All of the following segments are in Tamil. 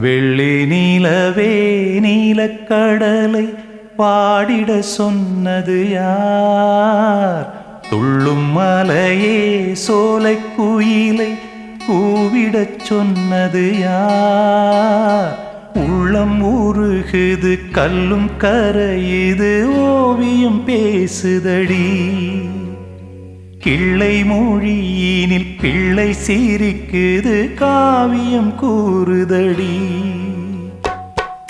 வெள்ளி நீலவே நீலக்கடலை பாடிட சொன்னது யார்? துள்ளும் மலையே சோலை குயிலை கூவிடச் சொன்னது யார்? உள்ளம் உருகுது கல்லும் கரையுது ஓவியம் பேசுதடி. கிள்ளை மொழியினில் பிள்ளை சிரிக்குது காவியம் கூறுதடி.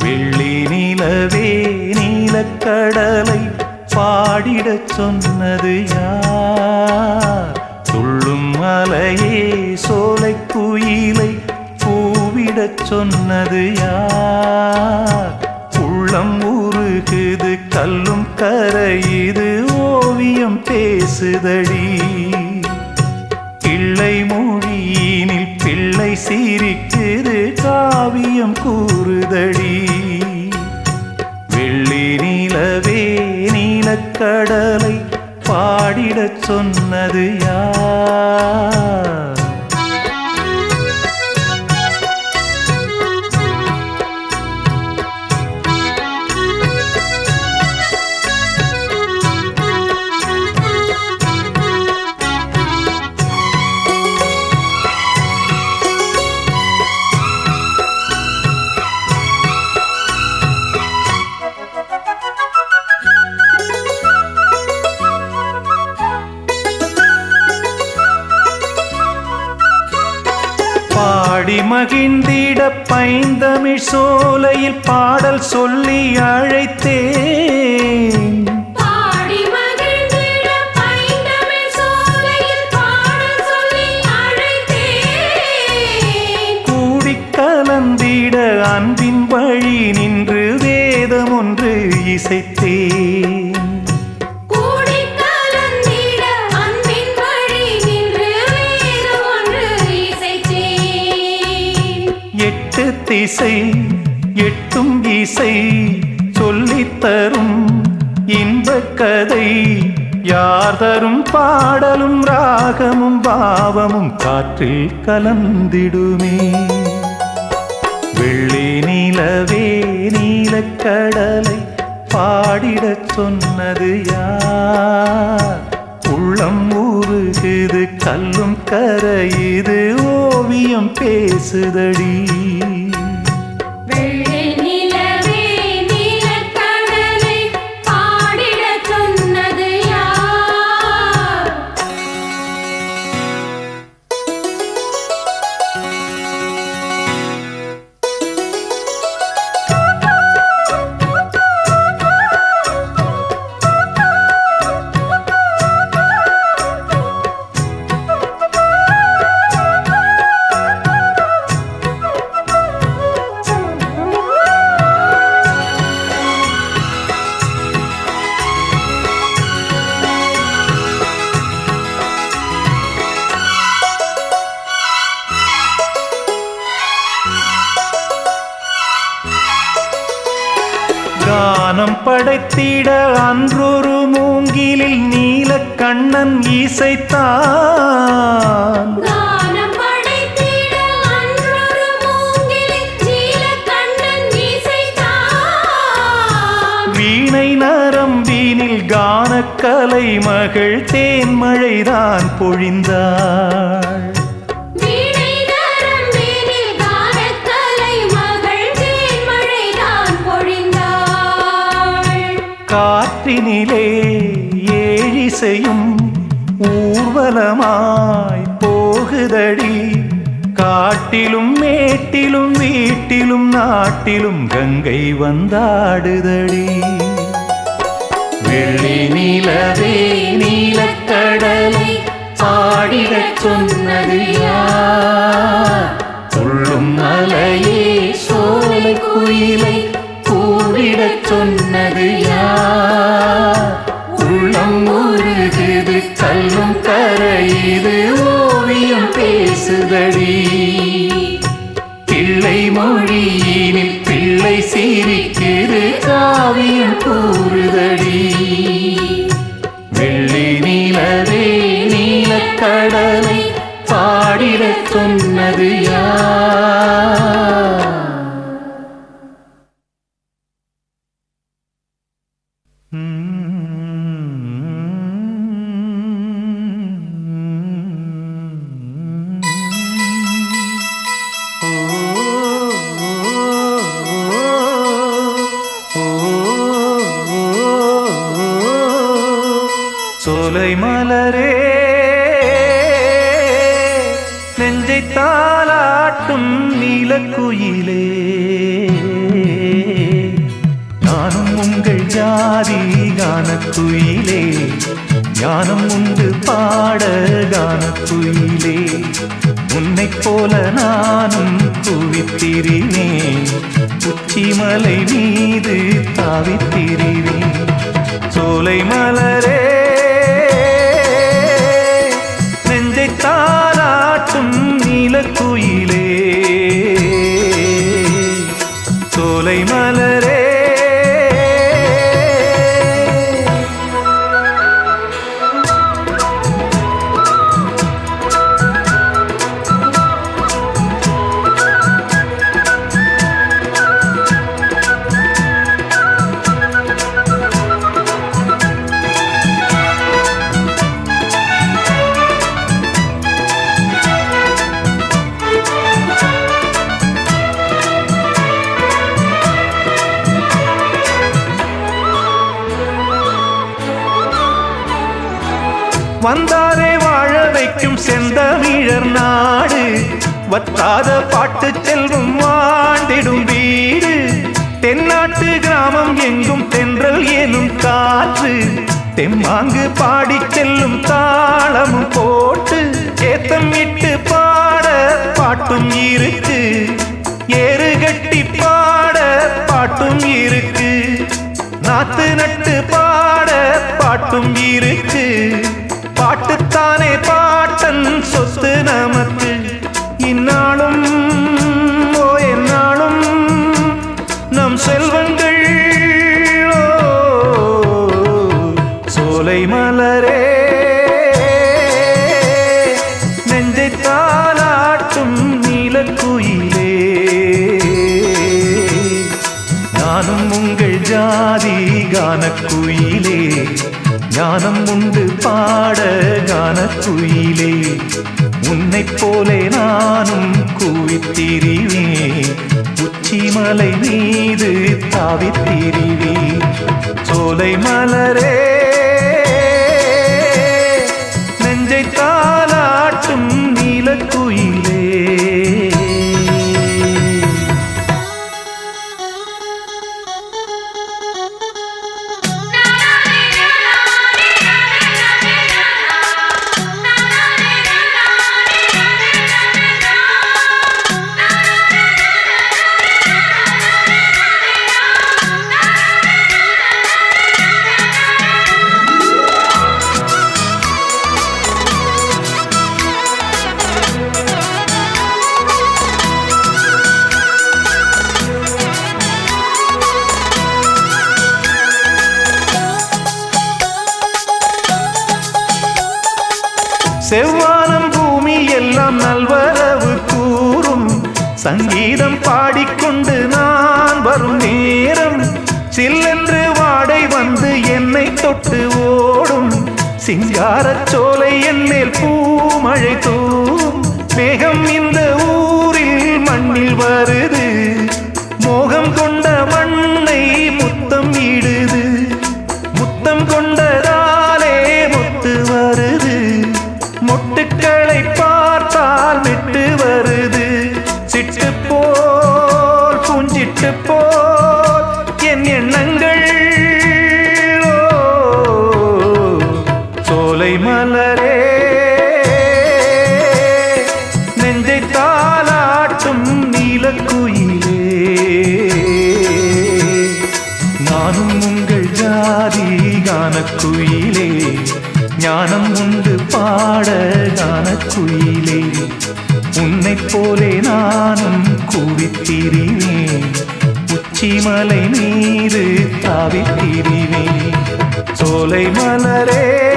வெள்ளி நிலவே நீலக்கடலை பாடிடச் சொன்னது யார்? துள்ளும் மலையே சோலை குயிலை பூவிடச் சொன்னது யார்? உள்ளம் உருகுது கல்லும் கரையுது ஓவியம் பேசுதடி. பிள்ளை மொழியினில் பிள்ளை சிரிக்குது காவியம் கூறுதடி. வெள்ளி நீலவே நீலக்கடலை பாடிடச் சொன்னது யார்? இசைத்தேன். எட்டு திசை எட்டும் இசை சொல்லித் தரும் இன்பக் கதை. யார் தரும் பாடலும் ராகமும் பாவமும் காற்றில் கலந்திடுமே. வெள்ளி நீலவே நீலக்கடலை பாடிடச் சொன்னது யார்? உள்ளம் ஊறுகுது கல்லும் கரையுது ஓவியம் பேசுதடி. கானக்கலை மகள் தேன்மழைதான் பொழிந்தாள். காற்றினிலே ஏழிசையும் ஊர்வலமாய் போகுதடி. காட்டிலும் மேட்டிலும் வீட்டிலும் நாட்டிலும் கங்கை வந்தாடுதடி. வெள்ளி நீலவே நீலக்கடலை பாடிடச் சொன்னது யார்? ஞானம் உண்டு பாட கானத்துயிலே. உன்னை போல நானும் குவித்திரினேன் உச்சிமலை மீது தாவித்திரினேன் சோலை மலரே வற்றாத பாட்டு செல்வம் வாழ்ந்திடும் வீடு. தென்னாட்டு கிராமம் எங்கும் தென்றல் ஏனும் காற்று. தெம்மாங்கு பாடி செல்லும் தாளமும் போட்டு ஏத்தம் இட்டு பாட பாட்டும் இருக்கு. ஏறு கட்டி பாட பாட்டும் இருக்கு. நாத்து நட்டு பாட பாட்டும் இருக்கு. பாட்டுத்தானே பாட்டன் சொத்து நமக்கு. நானும் உங்கள் ஜாதி கானக்குயிலே ஞானம் உண்டு பாட கானக்குயிலே உன்னை போலே நானும் கூவித்திரிவே. உச்சிமலை மீது தாவித்திரிவே. சோலை மலரே. நெஞ்சை சிங்காரச் சோலை என்மேல் பூமழை தூ சோலை மலரே. நெஞ்சை தாளாட்டும் நீலக்குயிலே. நானும் உங்கள் ஜாதி கானக்குயிலே. ஞானம் உண்டு பாட கானக்குயிலே. உன்னை போலே நானும் கூவித்திரிவேன். உச்சிமலை மீது தாவித்திரிவேன். சோலை மலரே.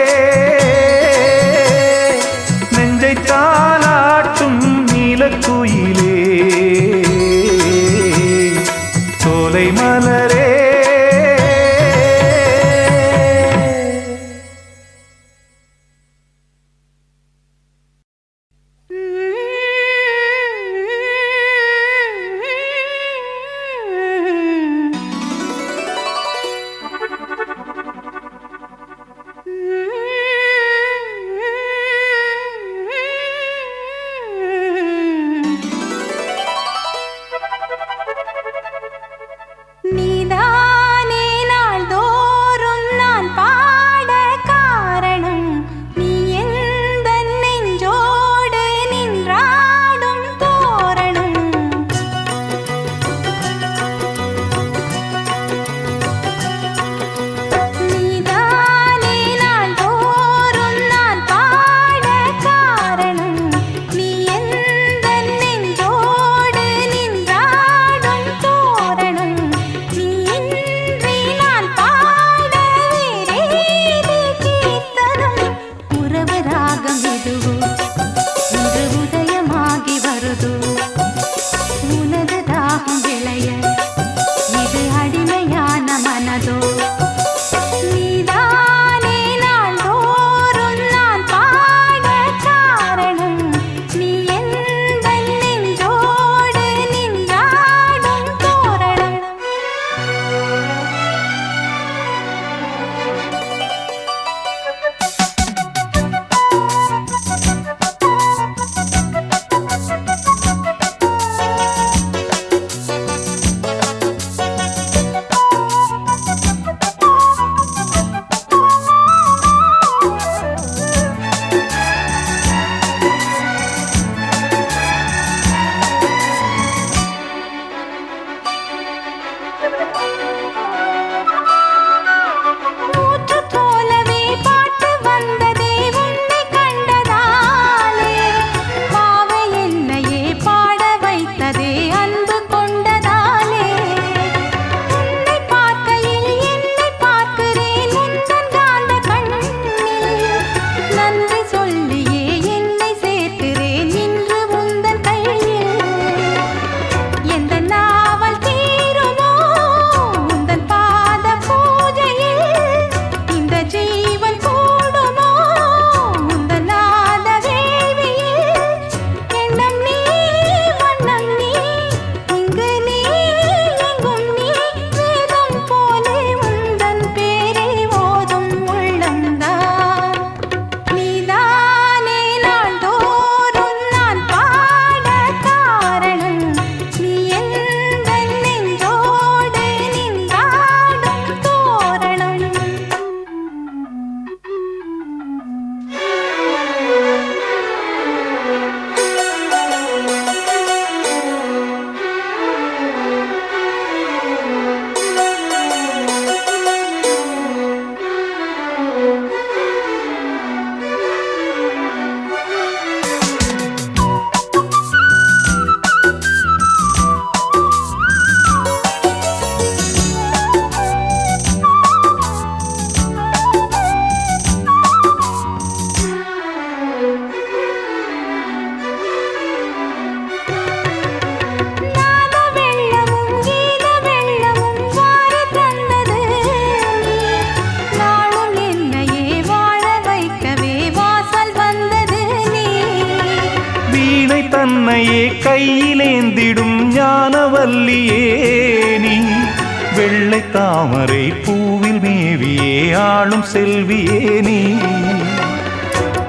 தாமரை பூவில் மேவியே ஆளும் செல்வியே நீ.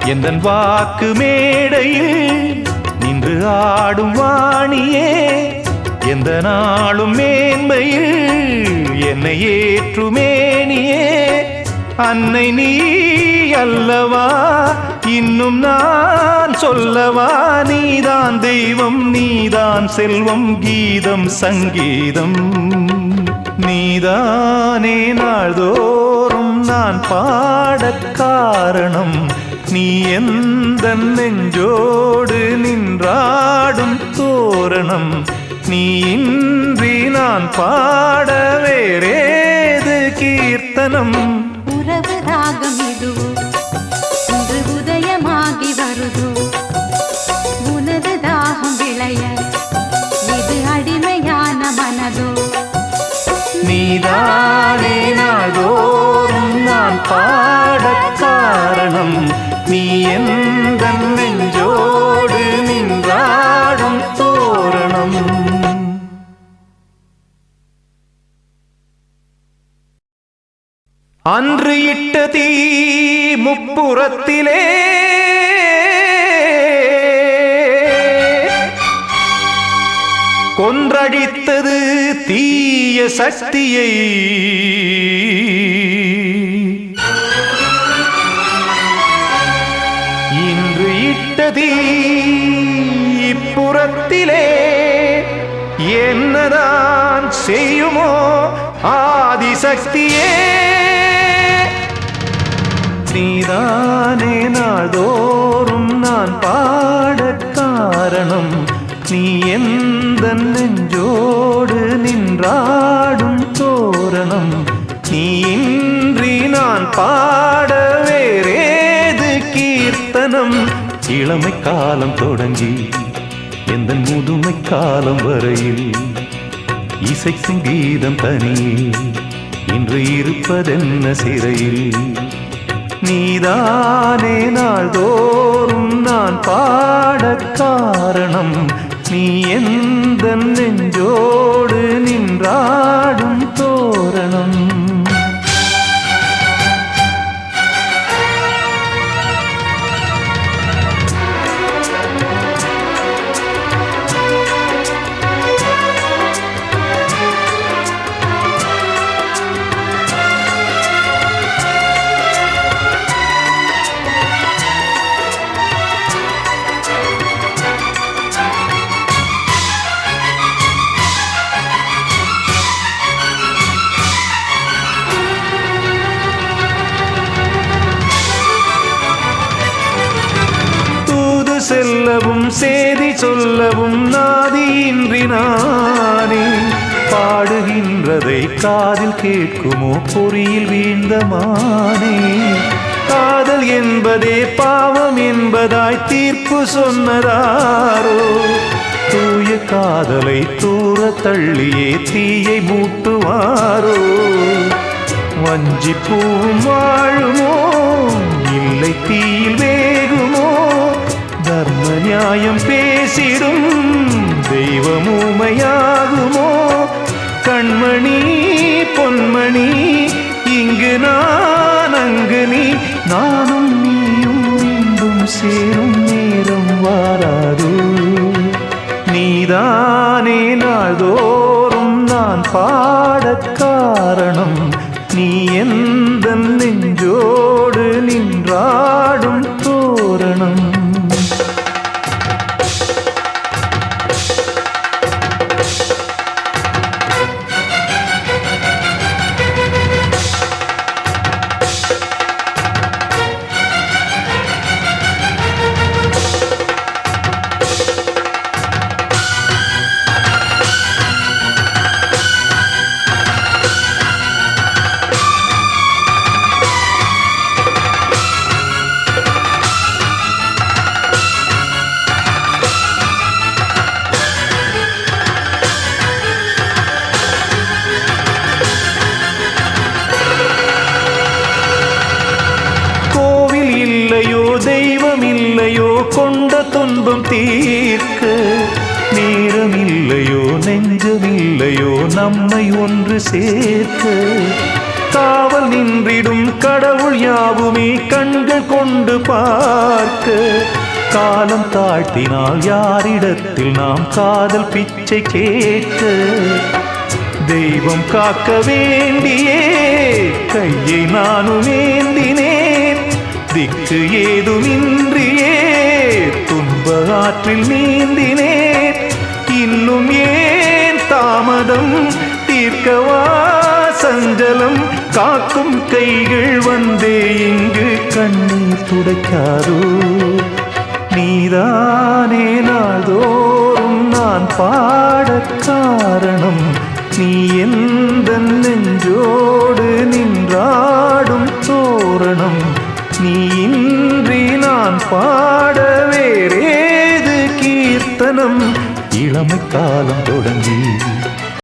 எந்தன் வாக்கு மேடையில் நின்று ஆடும் வாணியே எந்த நாளும் மேன்மையில் என்னை ஏற்றுமேனியே அன்னை நீ அல்லவா இன்னும் நான் சொல்லவா? நீதான் தெய்வம் நீதான் செல்வம் கீதம் சங்கீதம். நீதானே நாள்தோறும் நான் பாடக் காரணம். நீ எந்த நெஞ்சோடு நின்றாடும் தோரணம். நீ இன்றி நான் பாட வேறேது கீர்த்தனம். உறவு ராகம் இதுவோ உதயமாகி வருதோ. உனது தாகம் விளைய சக்தியை இன்று இட்டதி இப்புறத்திலே என்னதான் செய்யுமோ ஆதிசக்தியே. நீதானே நாள்தோறும் நான் பாட காரணம். நீ எந்த நெஞ்சோடு நின்றாடும் தோரணம்? நீ இன்றி நான் பாட வேறேது கீர்த்தனம்? இளமை காலம் தொடங்கி எந்த முதுமை காலம் வரையில்? இசைக்கும் கீதம் தனியே இன்று இருப்பதென்ன சிறையில்? நீதானே நாள்தோறும் நான் பாட காரணம். நீ எந்த நெஞ்சோடு நின்றாடும் தோரணம். சொல்லவும் நாதியின்றி நானே பாடுகின்றதை காதில் கேட்குமோ? பொறியில் வீழ்ந்த மானே. காதல் என்பதே பாவம் என்பதாய் தீர்ப்பு சொன்னதாரோ? தூய காதலை தூர தள்ளியே தீயை மூட்டுவாரோ? வஞ்சி பூவும் வாழுமோ? இல்லை தீயில் வேகும் தர்ம நியாயம் பேசிடும் தெய்வமுமையாகுமோ கண்மணி பொன்மணி இங்கு நான் அங்கு நீ நானும் நீயும் மீண்டும் சேரும் நேரம் வாராது நீதானே நாள்தோறும் நான் பாடக் காரணம் நீ எந்த நெஞ்சோ துன்பம் தீர்க்க நேரம் இல்லையோ நம்மை ஒன்று சேர்க்க. காவல் நின்றிடும் கடவுள் யாவுமே கண்கள் கொண்டு பார்க்க. காலம் தாழ்த்தினால் யாரிடத்தில் நாம் காதல் பிச்சை கேட்க. தெய்வம் காக்க வேண்டியே கையை நானும் ஏந்தினேன். திக்கு ஏதுமின்றியே துன்ப ஆற்றில் நீந்தினேன். இன்னும் ஏன் தாமதம்? தீர்க்கவா சஞ்சலம் காக்கும் கைகள் வந்தே இங்கு கண்ணீர் துடைக்காதோ. நீதானே நாள்தோறும் நான் பாடக் காரணம். நீ எந்த நெஞ்சோடு நின்றாடும் தோரணம். நீ இன்றி நான் பாட வேறே கீர்த்தனம் இளமை காலம் தொடங்கி